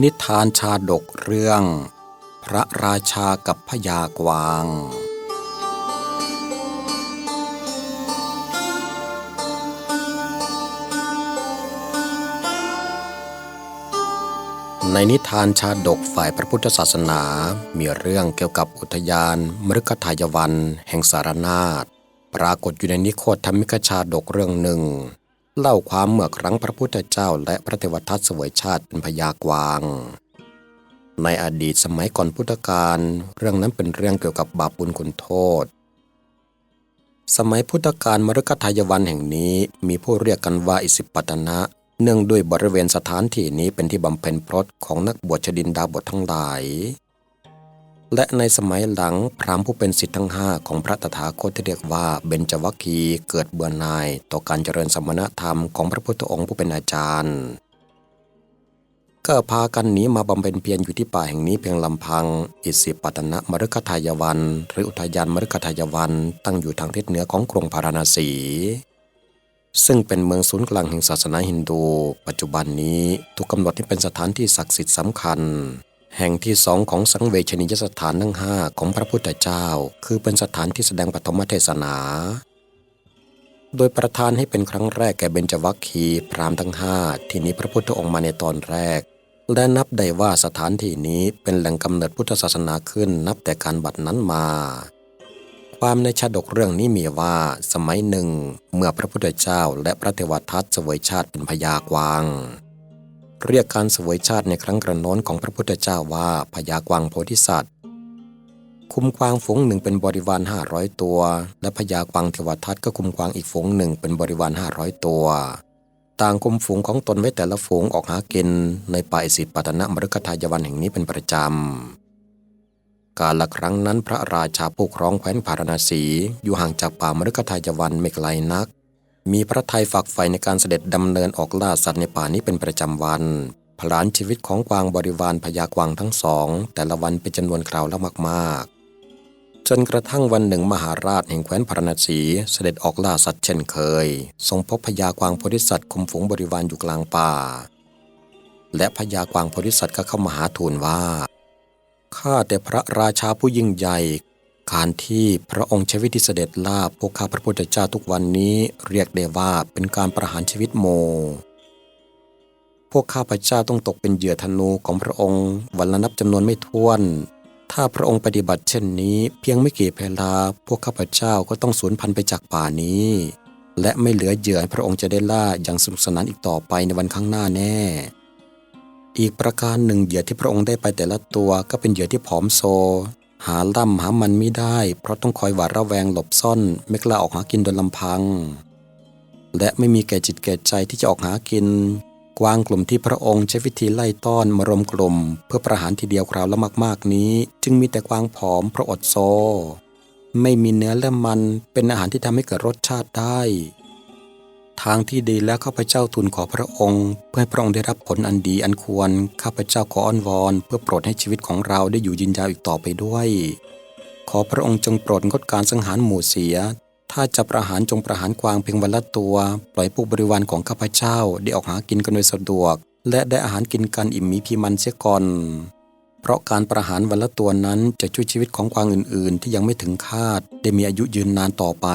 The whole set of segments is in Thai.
นิทานชาดกเรื่อง พระราชากับพญากวาง ในนิทานชาดกฝ่ายพระพุทธศาสนา มีเรื่องเกี่ยวกับอุทยานมฤคทายวัน แห่งสารนาฏปรากฏอยู่ในนิโคธรรมิกชาดกเรื่องหนึ่ง เล่าความเมื่อครั้งพระพุทธเจ้าและพระเทวทัตเสวยชาติเป็นพญากวาง ในอดีตสมัยก่อนพุทธกาลเรื่องนั้นเป็นเรื่องเกี่ยวกับบาปบุญคุณโทษ สมัยพุทธกาลมฤคทายวันแห่งนี้มีผู้เรียกกันว่าอิสิปตนะ เนื่องด้วยบริเวณสถานที่นี้เป็นที่บำเพ็ญพรตของนักบวชชดินดาบททั้งหลาย และในสมัยหลังพราหมณ์ผู้เป็นสิทธิ์ทั้งห้าของพระตถาคตที่เรียกว่าเบญจวัคคีเกิดเบื่อหน่าย ต่อการเจริญสมณธรรมของพระพุทธองค์ผู้เป็นอาจารย์ก็พากันหนีมาบำเพ็ญเพียรอยู่ที่ป่าแห่งนี้เพียงลำพัง อิสิปตนะมฤคทายวัน หรืออุทยานมฤคทายวัน ตั้งอยู่ทางทิศเหนือของกรุงพาราณสี ซึ่งเป็นเมืองศูนย์กลางแห่งศาสนาฮินดู ปัจจุบันนี้ถูกกำหนดให้เป็นสถานที่ศักดิ์สิทธิ์สำคัญ แห่งที่สองของสังเวชนียสถานทั้งห้าของพระพุทธเจ้า คือเป็นสถานที่แสดงปฐมเทศนา โดยประทานให้เป็นครั้งแรกแก่เบญจวัคคีพรามทั้งห้าที่นี้พระพุทธองค์มาในตอนแรก และนับได้ว่าสถานที่นี้เป็นแหล่งกำเนิดพุทธศาสนาขึ้นนับแต่การบัดนั้นมา ความในชาดกเรื่องนี้มีว่าสมัยหนึ่ง เมื่อพระพุทธเจ้าและพระเทวทัตเสวยชาติเป็นพญากวาง เรียกการเสวยชาติในครั้งกระโน้นของพระพุทธเจ้าว่าพญากวางโพธิสัตว์ คุมกวางฝูงหนึ่งเป็นบริวารห้าร้อยตัว และพญากวางเทวทัตก็คุมกวางอีกฝูงหนึ่งเป็นบริวารห้าร้อยตัว ต่างคุมฝูงของตนไว้แต่ละฝูงออกหากินในป่าอิสิปตนะมฤคทายวันแห่งนี้เป็นประจำ กาลละครั้งนั้นพระราชาผู้ครองแคว้นพาราณสีอยู่ห่างจากป่ามฤคทายวันไม่ไกลนัก มีพระทัยฝากใฝ่ในการเสด็จดำเนินออกล่าสัตว์ในป่านี้เป็นประจำวันพลานชีวิตของกวางบริวารพญากวางทั้งสอง แต่ละวันเป็นจำนวนคราวละมากๆ จนกระทั่งวันหนึ่งมหาราชแห่งแคว้นพาราณสีเสด็จออกล่าสัตว์เช่นเคย ทรงพบพญากวางโพธิสัตว์คุมฝูงบริวารอยู่กลางป่า และพญากวางโพธิสัตว์ก็เข้ามาหาทูลว่าข้าแต่พระราชาผู้ยิ่งใหญ่ การที่พระองค์ใช้วิธีเสด็จล่าพวกข้าพระพุทธเจ้าทุกวันนี้เรียกได้ว่าเป็นการประหารชีวิตโม พวกข้าพเจ้าต้องตกเป็นเหยื่อธนูของพระองค์วันละนับจำนวนไม่ถ้วน ถ้าพระองค์ปฏิบัติเช่นนี้ เพียงไม่กี่เวลา พวกข้าพเจ้าก็ต้องสูญพันธุ์ไปจากป่านี้ และไม่เหลือเหยื่อให้พระองค์จะได้ล่าอย่างสนุกสนานอีกต่อไปในวันข้างหน้าแน่อีกประการหนึ่งเหยื่อที่พระองค์ได้ไปแต่ละตัวก็เป็นเหยื่อที่ผอมโซ หาล่ำหามันไม่ได้ เพราะต้องคอยหวาดระแวงหลบซ่อน ไม่กล้าออกหากินโดยลำพัง และไม่มีแก่จิตแก่ใจที่จะออกหากิน กวางกลุ่มที่พระองค์ใช้วิธีไล่ต้อนมารวมกลุ่ม เพื่อประหารทีเดียวคราวละมากๆนี้ จึงมีแต่กวางผอมเพราะอดโซ ไม่มีเนื้อและมันเป็นอาหารที่ทำให้เกิดรสชาติได้ ทางที่ดีแล้วข้าพเจ้าทูลขอพระองค์ เพื่อให้พระองค์ได้รับผลอันดีอันควร ข้าพเจ้าขออ้อนวอน เพื่อโปรดให้ชีวิตของเราได้อยู่ยืนยาวอีกต่อไปด้วย ขอพระองค์จงโปรดงดการสังหารหมู่เสีย ถ้าจะประหารจงประหารกวางเพียงวันละตัว ปล่อยพวกบริวารของข้าพเจ้าได้ออกหากินกันโดยสะดวก และได้อาหารกินกันอิ่มมีพีมันเสียก่อนเพราะการประหารวันละตัวนั้นจะช่วยชีวิตของกวางอื่น ๆ ที่ยังไม่ถึงคาด ได้มีอายุยืนนานต่อไป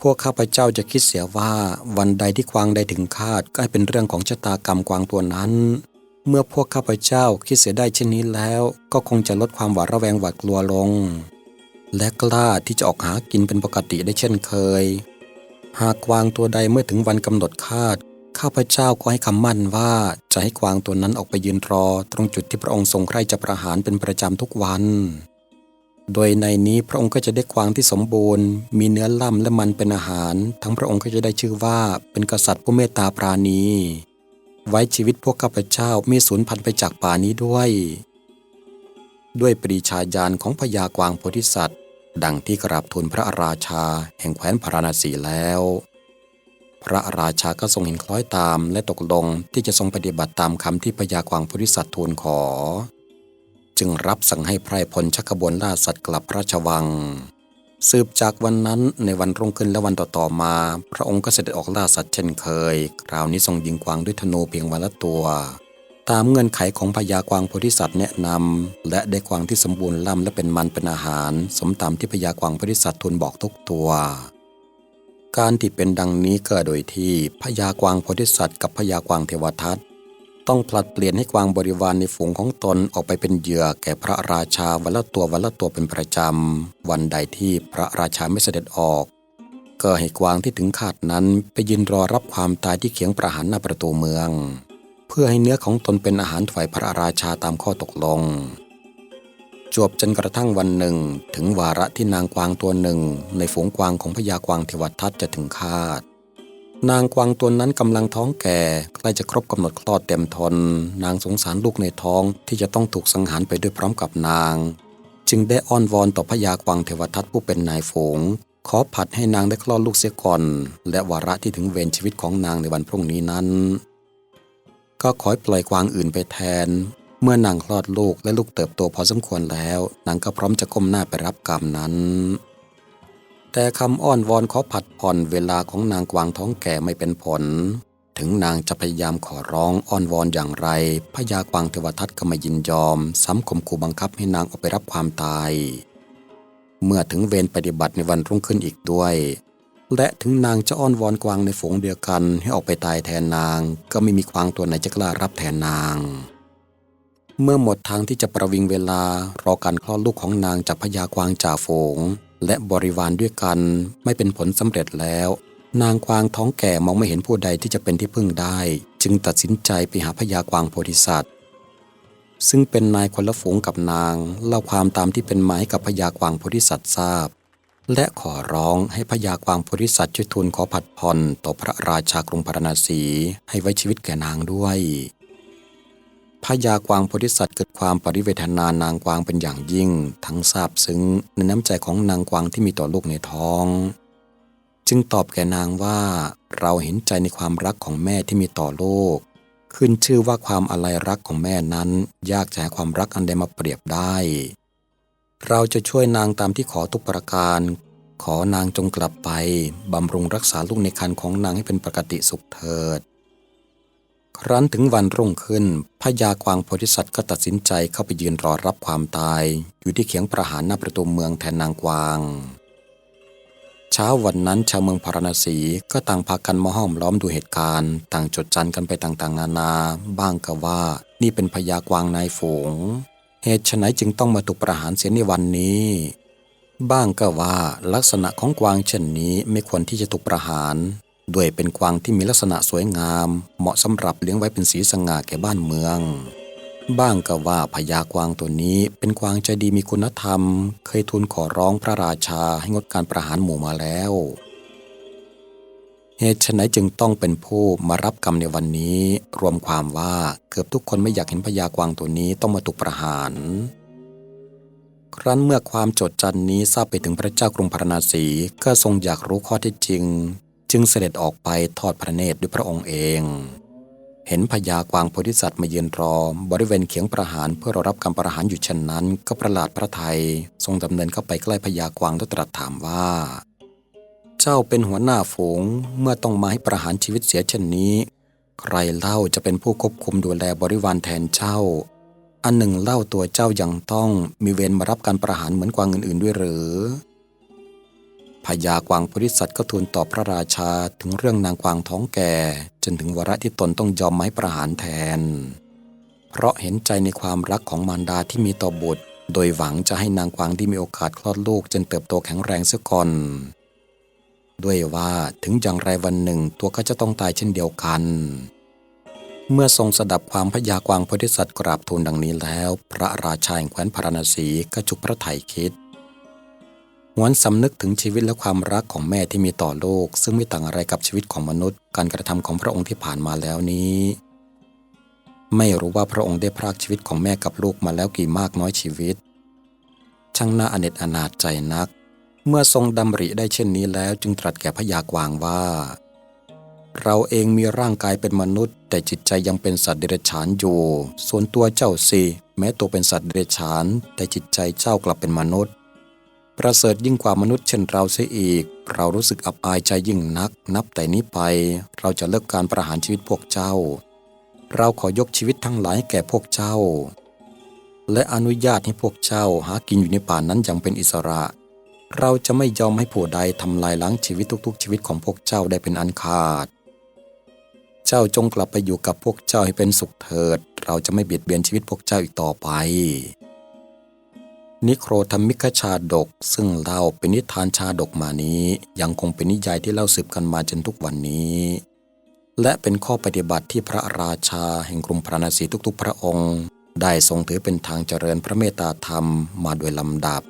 พวกข้าพเจ้าจะคิดเสียว่าวันใดที่กวางใดถึงคาดก็ให้เป็นเรื่องของชะตากรรมกวางตัวนั้น เมื่อพวกข้าพเจ้าคิดเสียได้เช่นนี้แล้ว ก็คงจะลดความหวาดระแวงหวาดกลัวลง และกล้าที่จะออกหากินเป็นปกติได้เช่นเคย หากกวางตัวใดเมื่อถึงวันกำหนดคาด ข้าพเจ้าก็ให้คำมั่นว่าจะให้กวางตัวนั้นออกไปยืนรอ ตรงจุดที่พระองค์ทรงใคร่จะประหารเป็นประจำทุกวัน โดยในนี้พระองค์ก็จะได้กวางที่สมบูรณ์ มีเนื้อล่ำและมันเป็นอาหาร ทั้งพระองค์ก็จะได้ชื่อว่าเป็นกษัตริย์ผู้เมตตาปราณี ไว้ชีวิตพวกข้าพเจ้าไม่สูญพันธุ์ไปจากป่านี้ด้วย ด้วยปรีชาญาณของพญากวางโพธิสัตว์ ดังที่กราบทูลพระราชา แห่งแคว้นพาราณสีแล้ว พระราชาก็ทรงเห็นคล้อยตามและตกลงที่จะทรงปฏิบัติตามคำที่พญากวางโพธิสัตว์ทูลขอ จึงรับสั่งให้ไพรพลชักขบวนล่าสัตว์กลับพระราชวัง สืบจากวันนั้นในวันรุ่งขึ้นและวันต่อๆมา พระองค์ก็เสด็จออกล่าสัตว์เช่นเคย คราวนี้ทรงยิงกวางด้วยธนูเพียงวันละตัว ตามเงื่อนไขของพญากวางโพธิสัตว์แนะนำและได้กวางที่สมบูรณ์ล่ำและเป็นมันเป็นอาหาร สมตามที่พญากวางโพธิสัตว์ทูลบอกทุกตัวการที่เป็นดังนี้ก็โดยที่พญากวางโพธิสัตว์กับพญากวางเทวทัต ต้องผลัดเปลี่ยนให้กวางบริวารในฝูงของตนออกไปเป็นเหยื่อแก่พระราชาวันละตัววันละตัวเป็นประจำ วันใดที่พระราชาไม่เสด็จออก ก็ให้กวางที่ถึงคาดนั้นไปยืนรอรับความตายที่เขียงประหารหน้าประตูเมือง เพื่อให้เนื้อของตนเป็นอาหารถวายพระราชาตามข้อตกลง จวบจนกระทั่งวันหนึ่ง ถึงวาระที่นางกวางตัวหนึ่ง ในฝูงกวางของพญากวางเทวทัตจะถึงคาด นางกวางตัวนั้นกำลังท้องแก่ใกล้จะครบกำหนดคลอดเต็มทน นางสงสารลูกในท้องที่จะต้องถูกสังหารไปด้วยพร้อมกับนาง จึงได้อ้อนวอนต่อพญากวางเทวทัตผู้เป็นนายฝูง ขอผัดให้นางได้คลอดลูกเสียก่อน และวาระที่ถึงเวรชีวิตของนางในวันพรุ่งนี้นั้น ก็ขอปล่อยกวางอื่นไปแทน เมื่อนางคลอดลูกและลูกเติบโตพอสมควรแล้ว นางก็พร้อมจะก้มหน้าไปรับกรรมนั้น แต่คำอ้อนวอนขอผัดผ่อนเวลาของนางกวางท้องแก่ไม่เป็นผล ถึงนางจะพยายามขอร้องอ้อนวอนอย่างไรพญากวางเทวทัตก็ไม่ยินยอม ซ้ำข่มขู่บังคับให้นางออกไปรับความตาย เมื่อถึงเวรปฏิบัติในวันรุ่งขึ้นอีกด้วย และถึงนางจะอ้อนวอนกวางในฝูงเดียวกันให้ออกไปตายแทนนาง ก็ไม่มีกวางตัวไหนจะกล้ารับแทนนางเมื่อหมดทางที่จะประวิงเวลารอการคลอดลูกของนางจากพญากวางจ่าฝูง และบริวารด้วยกันไม่เป็นผลสำเร็จแล้ว นางกวางท้องแก่มองไม่เห็นผู้ใดที่จะเป็นที่พึ่งได้ จึงตัดสินใจไปหาพญากวางโพธิสัตว์ ซึ่งเป็นนายคนละฝูงกับนาง เล่าความตามที่เป็นหมายกับพญากวางโพธิสัตว์ทราบ และขอร้องให้พญากวางโพธิสัตว์ช่วยทูลขอผัดผ่อนต่อพระราชากรุงพาราณสีให้ไว้ชีวิตแก่นางด้วย พญากวางโพธิสัตว์เกิดความปริเวทนานางกวางเป็นอย่างยิ่ง ทั้งซาบซึ้งในน้ำใจของนางกวางที่มีต่อลูกในท้อง จึงตอบแก่นางว่าเราเห็นใจในความรักของแม่ที่มีต่อลูกขึ้นชื่อว่าความอะไรรักของแม่นั้น ยากจะหาความรักอันใดมาเปรียบได้ เราจะช่วยนางตามที่ขอทุกประการ ขอนางจงกลับไปบำรุงรักษาลูกในครรภ์ของนางให้เป็นปกติสุขเถิด ครั้นถึงวันรุ่งขึ้นพญากวางโพธิสัตว์ก็ตัดสินใจเข้าไปยืนรอรับความตาย อยู่ที่เขียงประหารหน้าประตูเมืองแทนนางกวาง เช้าวันนั้นชาวเมืองพาราณสีก็ต่างพากันมาห้อมล้อมดูเหตุการณ์ ต่างจดจันกันไปต่างๆ นานา บ้างก็ว่า นี่เป็นพญากวางนายฝูง เหตุไฉนจึงต้องมาถูกประหารเสียในวันนี้ บ้างก็ว่าลักษณะของกวางเช่นนี้ไม่ควรที่จะถูกประหาร ด้วยเป็นกวางที่มีลักษณะสวยงาม เหมาะสำหรับเลี้ยงไว้เป็นสีสง่าแก่บ้านเมือง บ้างก็ว่าพญากวางตัวนี้เป็นกวางใจดีมีคุณธรรม เคยทูลขอร้องพระราชาให้งดการประหารหมู่มาแล้วเหตุไฉนจึงต้องเป็นผู้มารับกรรมในวันนี้ รวมความว่าเกือบทุกคนไม่อยากเห็นพญากวางตัวนี้ต้องมาถูกประหาร ครั้นเมื่อความโจดจันนี้ทราบไปถึงพระเจ้ากรุงพาราณสีก็ทรงอยากรู้ข้อเท็จจริง จึงเสด็จออกไปทอดพระเนตรด้วยพระองค์เอง เห็นพญากวางโพธิสัตว์มาเยือนรอบริเวณเขียงประหารเพื่อรอรับการประหารอยู่เช่นนั้น ก็ประหลาดพระไทยทรงดำเนินเข้าไปใกล้พญากวางแล้วตรัสถามว่า เจ้าเป็นหัวหน้าฝูงเมื่อต้องมาให้ประหารชีวิตเสียเช่นนี้ ใครเล่าจะเป็นผู้ควบคุมดูแลบริวารแทนเจ้า อันหนึ่งเล่าตัวเจ้ายังต้องมีเวรมารับการประหารเหมือนกวางอื่นๆด้วยหรือ พญากวางโพธิสัตก็ทูลตอบพระราชาถึงเรื่องนางกวางท้องแก่ จนถึงวาระที่ตนต้องยอมไม้ประหารแทน เพราะเห็นใจในความรักของมารดาที่มีต่อบุตร โดยหวังจะให้นางกวางที่มีโอกาสคลอดลูกจนเติบโตแข็งแรงเสียก่อนด้วยว่าถึงอย่างไรวันหนึ่งตัวก็จะต้องตายเช่นเดียวกัน เมื่อทรงสดับความพยากวางโพธิสัตว์กราบทูลดังนี้แล้ว พระราชาแห่งแคว้นพาราณสีก็จุกพระไถ่คิด หวนสำนึกถึงชีวิตและความรักของแม่ที่มีต่อโลก ซึ่งไม่ต่างอะไรกับชีวิตของมนุษย์ การกระทำของพระองค์ที่ผ่านมาแล้วนี้ ไม่รู้ว่าพระองค์ได้พรากชีวิตของแม่กับลูกมาแล้วกี่มากน้อยชีวิต ช่างน่าอเนจอนาจใจนัก เมื่อทรงดำริได้เช่นนี้แล้วจึงตรัสแก่พระยากวางว่า เราเองมีร่างกายเป็นมนุษย์ แต่จิตใจยังเป็นสัตว์เดรัจฉานอยู่ ส่วนตัวเจ้าสิแม้ตัวเป็นสัตว์เดรัจฉาน แต่จิตใจเจ้ากลับเป็นมนุษย์ ประเสริฐยิ่งกว่ามนุษย์เช่นเราเสียอีก เรารู้สึกอับอายใจยิ่งนัก นับแต่นี้ไป เราจะเลิกการประหารชีวิตพวกเจ้า เราขอยกชีวิตทั้งหลายแก่พวกเจ้า และอนุญาตให้พวกเจ้าหากินอยู่ในป่านั้นอย่างเป็นอิสระ เราจะไม่ยอมให้ผู้ใดทำลายล้างชีวิตทุกๆ ชีวิตของพวกเจ้าได้เป็นอันขาด เจ้าจงกลับไปอยู่กับพวกเจ้าให้เป็นสุขเถิด เราจะไม่เบียดเบียนชีวิตพวกเจ้าอีกต่อไป นิโครธรรมิกชาดก ซึ่งเล่าเป็นนิทานชาดกมานี้ ยังคงเป็นนิยายที่เล่าสืบกันมาจนทุกวันนี้ และเป็นข้อปฏิบัติที่พระราชาแห่งกรุงพระนศีทุกๆ พระองค์ ได้ทรงถือเป็นทางเจริญพระเมตตาธรรมมาโดยลำดับ